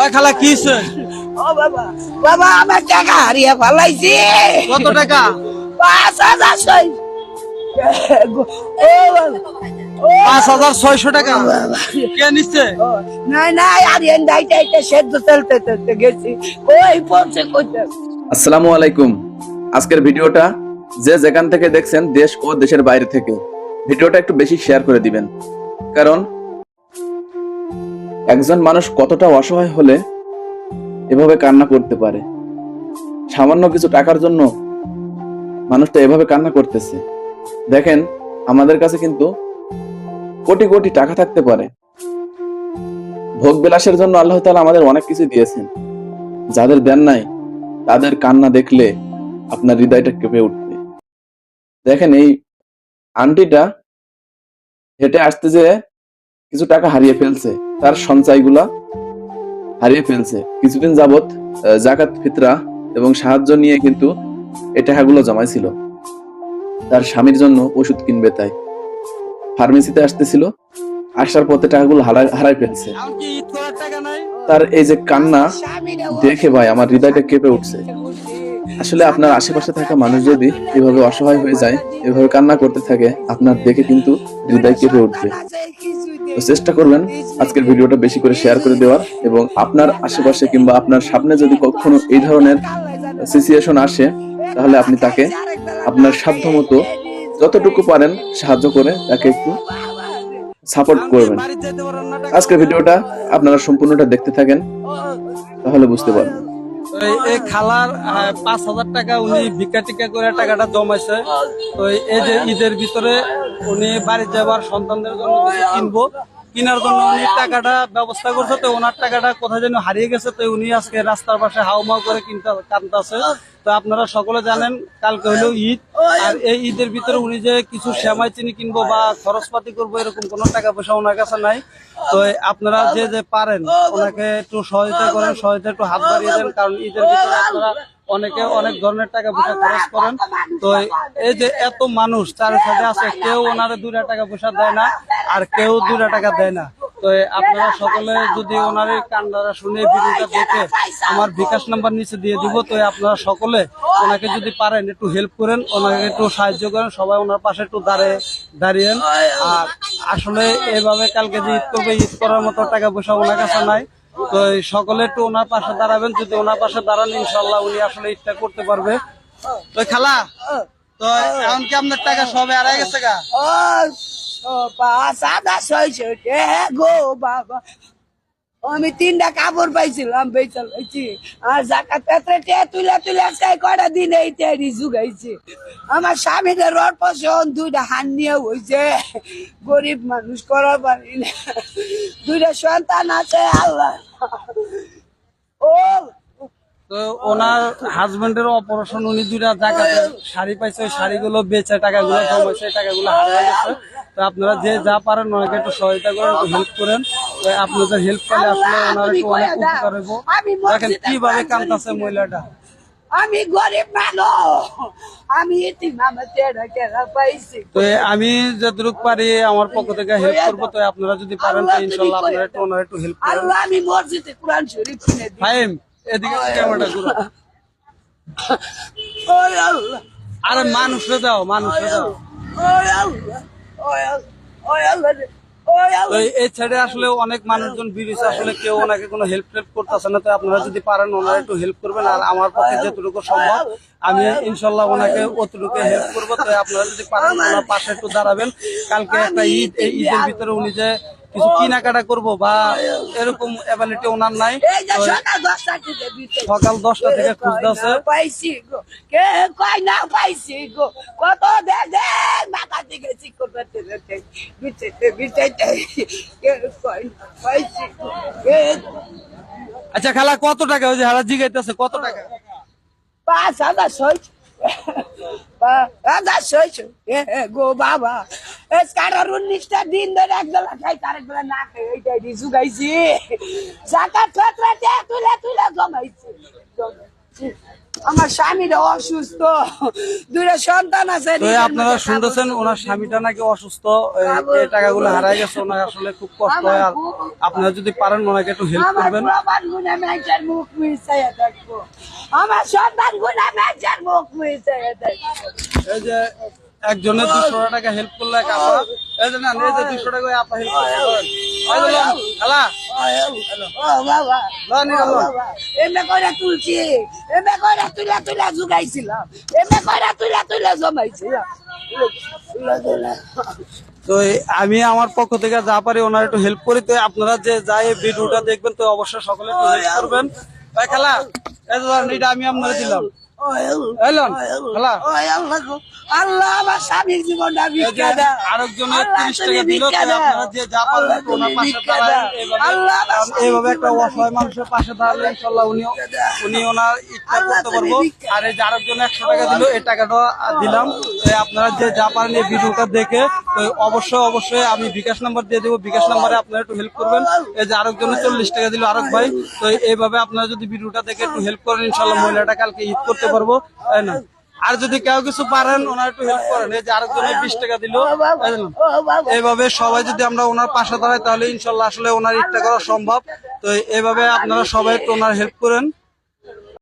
ওই খালা কি বাবা আমার টাকা হারিয়ে ফেলাইছি। কত টাকা? পাঁচ হাজার ছয় পাঁচ হাজার ছয়শো টাকা। কে নিচ্ছে? এটা সেদ্ধ চলতে চলতে গেছি। ওই পৌঁছে করতে আসসালামু আলাইকুম। আজকের ভিডিওটা যে যেখান থেকে দেখছেন দেশ ও দেশের বাইরে থেকে ভিডিওটা একটু বেশি শেয়ার করে দিবেন। কারণ একজন মানুষ কতটা অসহায় হলে এভাবে কান্না করতে পারে? সামান্য কিছু টাকার জন্য মানুষটা এভাবে কান্না করতেছে। দেখেন, আমাদের কাছে কিন্তু কোটি কোটি টাকা থাকতে পারে। ভোগ বিলাসের জন্য আল্লাহ তাআলা আমাদের অনেক কিছু দিয়েছেন। যাদের দেন নাই, তাদের কান্না দেখলে আপনার হৃদয়টা কেঁপে উঠবে। দেখেন, এই আন্টিটা হেঁটে আসতে যে কিছু টাকা হারিয়ে ফেলছে, তার সঞ্চয়গুলা হারিয়ে ফেলছে। কিছুদিন যাবৎ জাকাত, ফিতরা এবং সাহায্য নিয়ে কিন্তু এই টাকাগুলো জমাইছিল। তার স্বামীর জন্য ওষুধ কিনবে তাই। ফার্মেসিতে আসতেছিল, আসার পথে টাকাগুলো হারাই হারাই ফেলছে। তার এই যে কান্না, দেখে ভাই, আমার হৃদয়টা কেঁপে উঠছে। আসলে আপনার আশেপাশে থাকা মানুষ যদি এভাবে অসহায় হয়ে যায়, এভাবে কান্না করতে থাকে, আপনার দেখে কিন্তু হৃদয় কেঁপে উঠবে। তো চেষ্টা করবেন আজকের ভিডিওটা বেশি করে শেয়ার করে দেওয়ার এবং আপনার আশেপাশে কিংবা আপনার সামনে যদি কখনো এই ধরনের সিচুয়েশন আসে, তাহলে আপনি তাকে আপনার সাধ্য মতো যতটুকু পারেন সাহায্য করে তাকে একটু সাপোর্ট করবেন। আজকের ভিডিওটা আপনারা সম্পূর্ণটা দেখতে থাকেন, তাহলে বুঝতে পারবেন। পাঁচ হাজার টাকা উনি টিকা করে টাকাটা জমাইছে। তো এই যে ঈদের ভিতরে উনি বাড়ি যাবার সন্তানদের জন্য কিছু কিনবো। কেনার জন্য উনি টাকাটা ব্যবস্থা করছে, তো ওনার টাকাটা কোথায় যেন হারিয়ে গেছে, তো উনি আজকে রাস্তার পাশে হাউমাউ করে কিনতে কানতেছে তো আপনারা সকলে জানেন, কালকে হলো ঈদ, আর এই ঈদের ভিতরে উনি যে কিছু শ্যামাই চিনি কিনবো বা খরচপাতি করব, এরকম কোনো টাকা পয়সা ওনার কাছে নাই। তো আপনারা যে যে পারেন, ওনাকে একটু সহায়তা করেন, সহায়তা একটু হাত বাড়িয়ে দেন, কারণ ঈদের ভিতরে আপনারা অনেকে অনেক ধরনের টাকা পয়সা খরচ করেন। তো এই যে এত মানুষ তার সাথে আছে, কেউ ওনারে দুটা টাকা পয়সা দেয় না আর কেউ দুটা টাকা দেয় না। তো আপনারা সকলে যদি ওনার এই কান্নারা শুনে ভিডিওটা দেখে আমার বিকাশ নাম্বার নিচে দিয়ে দিব, তো আপনারা সকলে ওনাকে যদি পারেন একটু হেল্প করেন, ওনাকে একটু সাহায্য করেন, সবাই ওনার পাশে একটু দাঁড়িয়ে দাঁড়িয়েন। আর আসলে এভাবে কালকে যে ঈদ করবে, ঈদ করার মতো টাকা পয়সা ওনার কাছে নাই। তো সকলে একটু ওনার পাশে দাঁড়াবেন, যদি ওনার পাশে দাঁড়ান, ইনশাল্লাহ উনি আসলে ইচ্ছা করতে পারবে। তো খেলা, তো এখন কি আপনার টাকা সবে আড়াই গেছে গা? ও গো বাবা। আমি তিনটা কাপড় পাইছিলাম বেচাল আর জাকাত পেত্রে তুলে তুলে আজকে কয়টা দিন এই তেরি জুগাইছি। আমার স্বামীদের রড পছন্দ দুইটা হান নিয়ে হয়েছে গরিব মানুষ করার পারি না। দুইটা সন্তান আছে, আল্লাহ। ও! ওনার হাজবেন্ডের অপারেশন উনি দুইটা জায়গাতে শাড়ি পাইছে শাড়িগুলো বেচে টাকাগুলো জমাইছে, টাকাগুলো হারিয়ে গেছে। তো আপনারা যে যা পারেন ওনাকে একটু সহায়তা করেন একটু হেল্প করেন। আপনাদের হেল্প করলে আসলে ওনার একটু অনেক উপকার হইব। দেখেন কীভাবে কান্দাছে মহিলাটা। আমি গরিব মানুষ। আমি তো আমি যতটুকু পারি আমার পক্ষ থেকে হেল্প করব। তো আপনারা যদি পারেন তো ইনশাল্লাহ আপনারা একটু ওনার একটু হেল্প করেন। আল্লাহ আমি মসজিদে কোরআন শরীফ কিনে দিই। ফাইম এদিকে ক্যামেরাটা ঘুরো আরে মানুষরে দাও মানুষরে দাও। এই সাইডে আসলে অনেক মানুষজন বিরিছে আসলে কেউ ওনাকে কোনো হেল্প টেল্প করতেছে না তো আপনারা যদি পারেন ওনারা একটু হেল্প করবেন আর আমার পক্ষে যেটুকু সম্ভব আমি ইনশাল্লাহ ওনাকে অতটুকু হেল্প করব তো আপনারা যদি পারেন ওনার পাশে একটু দাঁড়াবেন। কালকে একটা ঈদ এই ঈদের ভিতরে উনি যে কিছু কেনাকাটা করব বা এরকম অ্যাবিলিটি ওনার নাই। সকাল দশটা থেকে খুঁজতেছে। পাইছি গো? কে কয় না পাইছি গো? কত দে দে মাথা দিকে না পাইছি কে আচ্ছা খালা কত টাকা? ওই যে হারা জিগাইতেছে কত টাকা? পাঁচ হাজার ছয়শো। পাঁচ হাজার ছয়শো। গো বাবা। কারোর উনিশটা দিন ধরে এক খাই তার এক বেলা না খাই জাকাত ফেতরা তুলে তুলে জমাইছি। আমার স্বামীরা অসুস্থ। দুইটা সন্তান আছে আপনারা শুনতেছেন ওনার স্বামীটা নাকি অসুস্থ এই- টাকাগুলো হারাই গেছে ওনার আসলে খুব কষ্ট হয়। আর আপনারা যদি পারেন ওনাকে একটু হেল্প আমার করবেন। প্রমাণ গুণা ম্যাচের মুখ মিশাইয়া থাকব আমার সন্তান গুণা ম্যাচের মুখ মিশাইয়া থাকব এই যে একজনের দুশো টাকা হেল্প করলে এই যে না এই যে দুশো টাকা আপা হেল্প তুলছি তুলা তুলা জুগাইছিলাম তুলা তুলা জমাইছিলাম তুলা তো আমি আমার পক্ষ থেকে যা পারি ওনার একটু হেল্প করি। তো আপনারা যে যাই ভিডিওটা দেখবেন তো অবশ্যই সকলে করবেন। ভাই খালা আমি আপনারা দিলাম। আল্লাহ আমার স্বামীর জীবনটা ভিক্ষা। এইভাবে একটা অসহায় মানুষের পাশে দাঁড়ালে ইনশাল্লাহ উনি উনি ওনার ইচ্ছা করতে পারব। আর এই একশো টাকা দিল এই টাকাটা দিলাম। আপনারা যে যা পারেন এই ভিডিওটা দেখে অবশ্যই অবশ্যই আমি বিকাশ নাম্বার দিয়ে দেবো। বিকাশ নাম্বারে আপনারা একটু হেল্প করবেন। এই যে আরেকজনের চল্লিশ টাকা দিল আরেক ভাই তো এইভাবে আপনারা যদি ভিডিওটা দেখে একটু হেল্প করেন ইনশাল্লাহ মহিলাটা কালকে ঈদ করতে পারব তাই না? আর যদি কেউ কিছু পারেন, ওনার একটু হেল্প করেন। এই যে আরেকজনের বিশ টাকা দিল। এইভাবে সবাই যদি আমরা ওনার পাশে দাঁড়াই, তাহলে ইনশাল্লাহ আসলে ওনার ইটটা করা সম্ভব। তো এইভাবে আপনারা সবাই একটু ওনার হেল্প করেন।